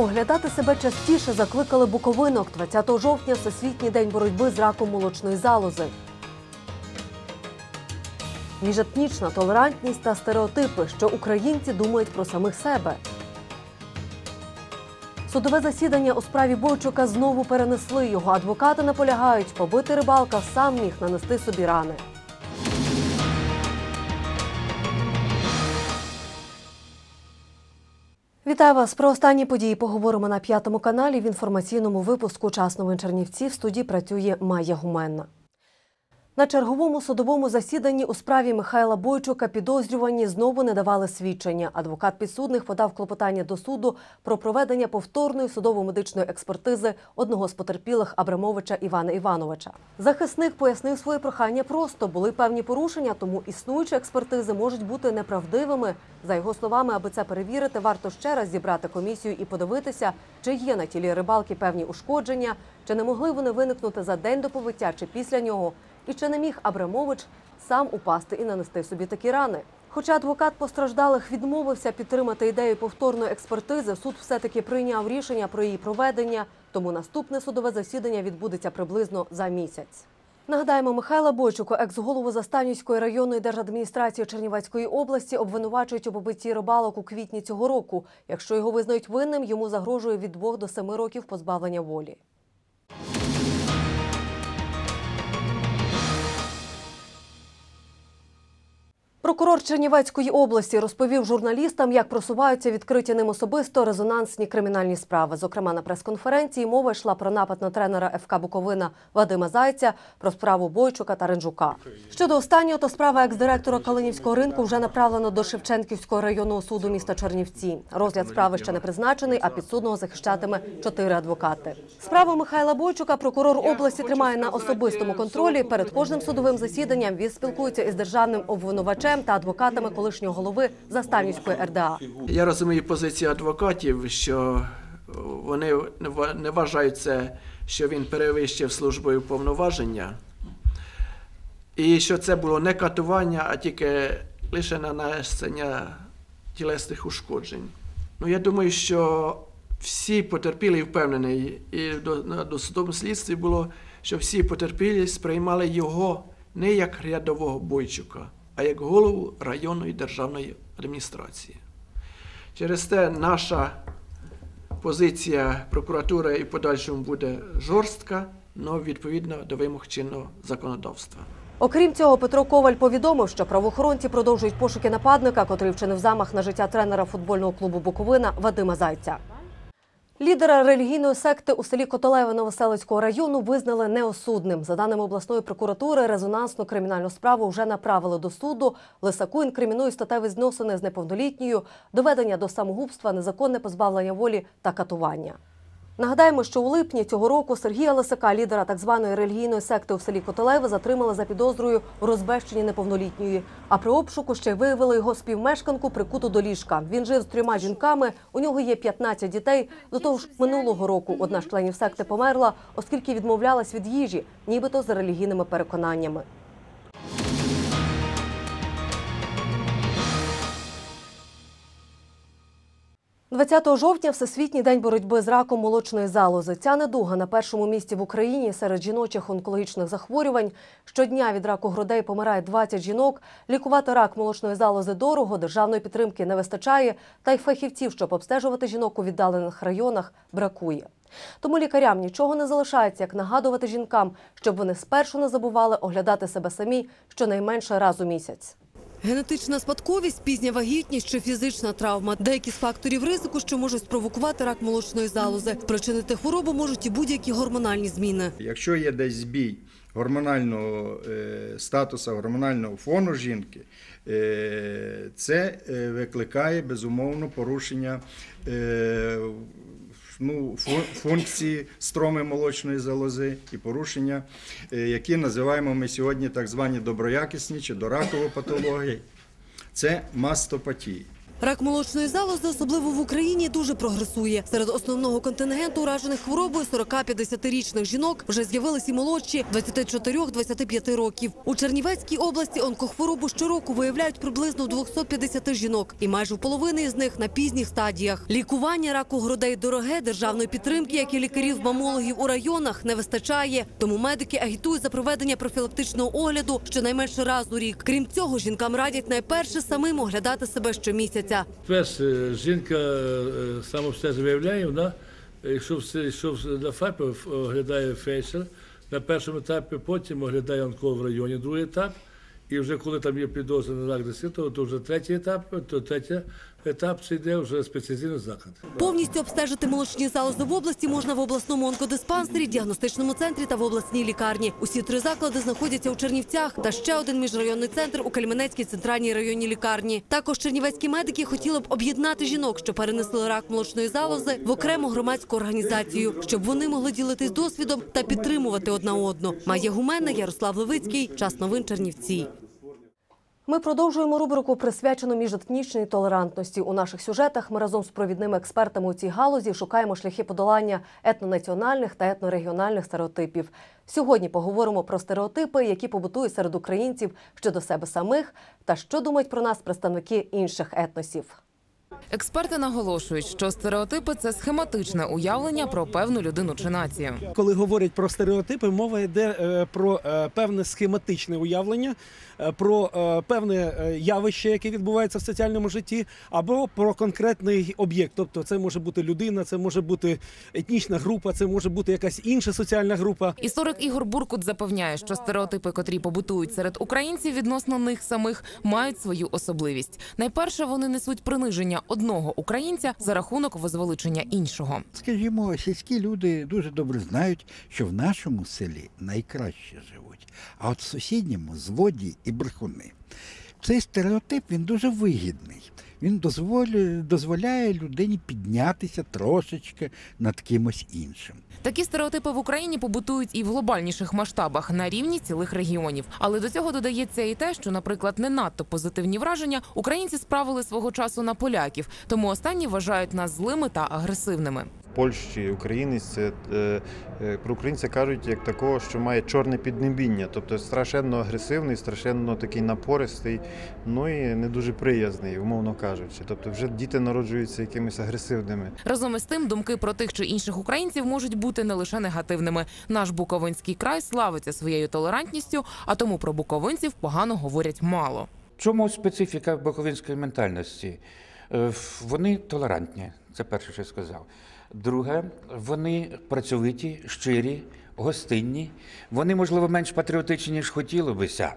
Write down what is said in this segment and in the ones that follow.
Оглядати себе частіше закликали буковинок 20 жовтня Всесвітній день боротьби з раком молочної залози. Міжетнічна толерантність та стереотипи, що українці думають про самих себе. Судове засідання у справі Бойчука знову перенесли. Його адвокати наполягають, побитий рибалка сам міг нанести собі рани. Вітаю вас про останні події. Поговоримо на п'ятому каналі в інформаційному випуску «Час новин Чернівці». В студії працює Майя Гуменна. На черговому судовому засіданні у справі Михайла Бойчука підозрювані знову не давали свідчення. Адвокат підсудних подав клопотання до суду про проведення повторної судово-медичної експертизи одного з потерпілих Абрамовича Івана Івановича. Захисник пояснив своє прохання просто були певні порушення, тому існуючі експертизи можуть бути неправдивими. За його словами, аби це перевірити, варто ще раз зібрати комісію і подивитися, чи є на тілі рибалки певні ушкодження, чи не могли вони виникнути за день до побиття чи після нього. І чи не міг Абрамович сам упасти і нанести собі такі рани? Хоча адвокат постраждалих відмовився підтримати ідею повторної експертизи, суд все-таки прийняв рішення про її проведення, тому наступне судове засідання відбудеться приблизно за місяць. Нагадаємо, Михайла Бойчука, екс-голову Застанівської районної держадміністрації Чернівецької області, обвинувачують у побитті рибалок у квітні цього року. Якщо його визнають винним, йому загрожує від двох до семи років позбавлення волі. Прокурор Чернівецької області розповів журналістам, як просуваються відкриті ним особисто резонансні кримінальні справи. Зокрема, на прес-конференції мова йшла про напад на тренера ФК Буковина Вадима Зайця, про справу Бойчука та Ренджука. Щодо останнього, то справа екс-директора Калинівського ринку вже направлено до Шевченківського районного суду міста Чернівці. Розгляд справи ще не призначений, а підсудного захищатиме чотири адвокати. Справу Михайла Бойчука прокурор області тримає на особистому контролі. Перед кожним судовим засіданням він спілкується із державним обвинувачем та адвокатами колишнього голови Заставнівської РДА. Я розумію позицію адвокатів, що вони не ва- вважають це, що він перевищив службою повноваження, і що це було не катування, а тільки лише нанесення тілесних ушкоджень. Ну, я думаю, що всі потерпілі впевнені, і на досудовому слідстві було, що всі потерпілі сприймали його не як рядового бойчука, а як голову районної державної адміністрації. Через те наша позиція прокуратури і подальшому буде жорстка, але відповідно до вимог чинного законодавства. Окрім цього, Петро Коваль повідомив, що правоохоронці продовжують пошуки нападника, котрий вчинив замах на життя тренера футбольного клубу Буковина Вадима Зайця. Лідера релігійної секти у селі Котолеве Новоселицького району визнали неосудним. За даними обласної прокуратури, резонансну кримінальну справу вже направили до суду. Лисаку інкримінують статеві зносини з неповнолітньою, доведення до самогубства, незаконне позбавлення волі та катування. Нагадаємо, що у липні цього року Сергія Лисака, лідера так званої релігійної секти у селі Котелеве, затримали за підозрою у розбещенні неповнолітньої. А при обшуку ще виявили його співмешканку прикуту до ліжка. Він жив з трьома жінками. У нього є 15 дітей. До того ж, минулого року одна з членів секти померла, оскільки відмовлялась від їжі, нібито за релігійними переконаннями. – 20 жовтня Всесвітній день боротьби з раком молочної залози. Ця недуга на першому місці в Україні серед жіночих онкологічних захворювань. Щодня від раку грудей помирає 20 жінок. Лікувати рак молочної залози дорого, державної підтримки не вистачає, та й фахівців, щоб обстежувати жінок у віддалених районах, бракує. Тому лікарям нічого не залишається, як нагадувати жінкам, щоб вони спершу не забували оглядати себе самі щонайменше раз у місяць. Генетична спадковість, пізня вагітність чи фізична травма деякі з факторів ризику, що можуть спровокувати рак молочної залози. Спричинити хворобу можуть і будь-які гормональні зміни. Якщо є десь збій гормонального е, статусу, гормонального фону жінки, е, це е, викликає безумовно порушення ну, функції строми молочної залози і порушення, е, які називаємо ми сьогодні так звані доброякісні чи доракові патології. Це мастопатії. Рак молочної залози, особливо в Україні, дуже прогресує. Серед основного контингенту уражених хворобою 40-50-річних жінок вже з'явилися і молодші 24-25 років. У Чернівецькій області онкохворобу щороку виявляють приблизно 250 жінок, і майже половини із них на пізніх стадіях. Лікування раку грудей дороге, державної підтримки, як і лікарів-мамологів у районах, не вистачає. Тому медики агітують за проведення профілактичного огляду щонайменше раз у рік. Крім цього, жінкам радять найперше самим оглядати себе щомісяця. Перше, жінка е, саме все виявляє, вона, йшов якщо на ФАПі оглядає фейсер, на першому етапі, потім оглядає онколог в районі, другий етап, і вже коли там є підозра на рак десятого, то вже третій етап, то третій етап це йде вже спеціалізований заклад. Повністю обстежити молочні залози в області можна в обласному онкодиспансері, діагностичному центрі та в обласній лікарні. Усі три заклади знаходяться у Чернівцях та ще один міжрайонний центр у Кельменецькій центральній районній лікарні. Також чернівецькі медики хотіли б об'єднати жінок, що перенесли рак молочної залози, в окрему громадську організацію, щоб вони могли ділитись досвідом та підтримувати одна одну. Майя Гуменна, Ярослав Левицький. Час новин Чернівці. Ми продовжуємо рубрику присвячену міжетнічній толерантності. У наших сюжетах ми разом з провідними експертами у цій галузі шукаємо шляхи подолання етнонаціональних та етнорегіональних стереотипів. Сьогодні поговоримо про стереотипи, які побутують серед українців щодо себе самих, та що думають про нас представники інших етносів. Експерти наголошують, що стереотипи це схематичне уявлення про певну людину чи націю. Коли говорять про стереотипи, мова йде е, про е, певне схематичне уявлення, про е, певне е, явище, яке відбувається в соціальному житті, або про конкретний об'єкт. Тобто, це може бути людина, це може бути етнічна група, це може бути якась інша соціальна група. Історик Ігор Буркут запевняє, що стереотипи, котрі побутують серед українців відносно них самих, мають свою особливість. Найперше вони несуть приниження одного українця за рахунок возвеличення іншого. Скажімо, сільські люди дуже добре знають, що в нашому селі найкраще живуть, а от в сусідньому злодії і брехуни. Цей стереотип він дуже вигідний. Він дозволює, дозволяє людині піднятися трошечки над кимось іншим. Такі стереотипи в Україні побутують і в глобальніших масштабах на рівні цілих регіонів. Але до цього додається і те, що, наприклад, не надто позитивні враження українці справили свого часу на поляків, тому останні вважають нас злими та агресивними. Польщі українець це е, е, про українця кажуть як такого, що має чорне піднебіння, тобто страшенно агресивний, страшенно такий напористий, ну і не дуже приязний, умовно кажучи. Тобто, вже діти народжуються якимись агресивними. Разом із тим, думки про тих чи інших українців можуть бути не лише негативними. Наш Буковинський край славиться своєю толерантністю, а тому про буковинців погано говорять мало. Чому специфіка боковинської ментальності? Е, Вони толерантні, це перше, що я сказав. Друге, вони працьовиті, щирі, гостинні. Вони, можливо, менш патріотичні, ніж хотіло бися.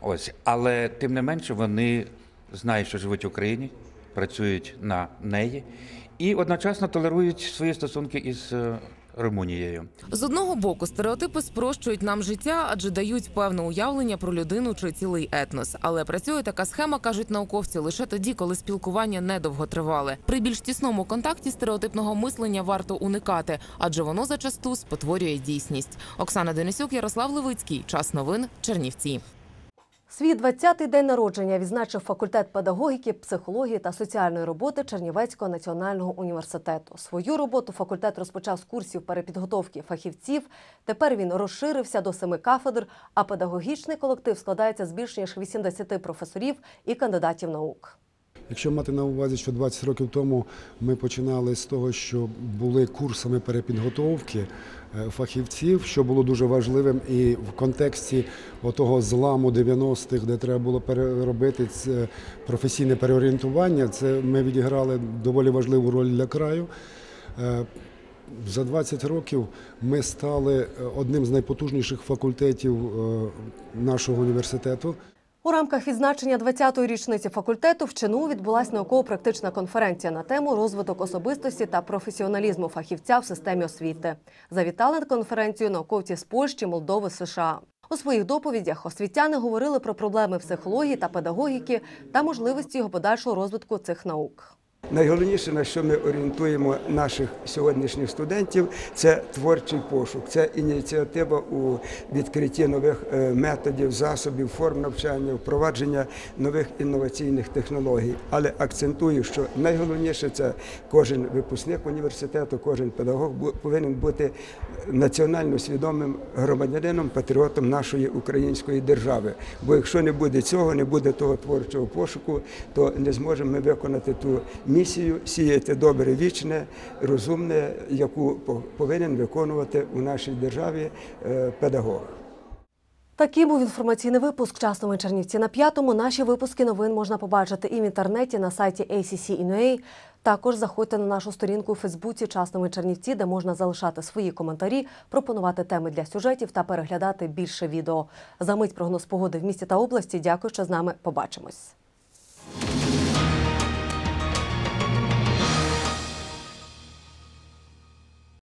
Ось, але тим не менше вони знають, що живуть в Україні, працюють на неї і одночасно толерують свої стосунки із е, Румунією. З одного боку, стереотипи спрощують нам життя, адже дають певне уявлення про людину чи цілий етнос. Але працює така схема, кажуть науковці, лише тоді, коли спілкування недовго тривале. При більш тісному контакті стереотипного мислення варто уникати, адже воно зачасту спотворює дійсність. Оксана Денисюк, Ярослав Левицький. Час новин. Чернівці. Свій 20-й день народження відзначив факультет педагогіки, психології та соціальної роботи Чернівецького національного університету. Свою роботу факультет розпочав з курсів перепідготовки фахівців. Тепер він розширився до семи кафедр, а педагогічний колектив складається з більш ніж 80 професорів і кандидатів наук. Якщо мати на увазі, що 20 років тому ми починали з того, що були курсами перепідготовки е, фахівців, що було дуже важливим, і в контексті отого зламу 90-х, де треба було переробити це професійне переорієнтування, це ми відіграли доволі важливу роль для краю. Е, За 20 років ми стали е, одним з найпотужніших факультетів нашого університету. У рамках відзначення 20-ї річниці факультету в ЧНУ відбулася науково-практична конференція на тему розвиток особистості та професіоналізму фахівця в системі освіти. Завітали на конференцію науковці з Польщі, Молдови, США. У своїх доповідях освітяни говорили про проблеми психології та педагогіки та можливості його подальшого розвитку цих наук. Найголовніше, на що ми орієнтуємо наших сьогоднішніх студентів, це творчий пошук, це ініціатива у відкритті нових е, методів, засобів, форм навчання, впровадження нових інноваційних технологій. Але акцентую, що найголовніше це кожен випускник університету, кожен педагог повинен бути національно свідомим громадянином, патріотом нашої української держави. Бо якщо не буде цього, не буде того творчого пошуку, то не зможемо ми виконати ту місію сіяти добре вічне, розумне, яку по- повинен виконувати у нашій державі е, педагог. Такий був інформаційний випуск «Часного Чернівці на п'ятому. Наші випуски новин можна побачити і в інтернеті на сайті ACC.in.ua. Також заходьте на нашу сторінку у Фейсбуці «Часними Чернівці, де можна залишати свої коментарі, пропонувати теми для сюжетів та переглядати більше відео. За мить прогноз погоди в місті та області. Дякую, що з нами побачимось.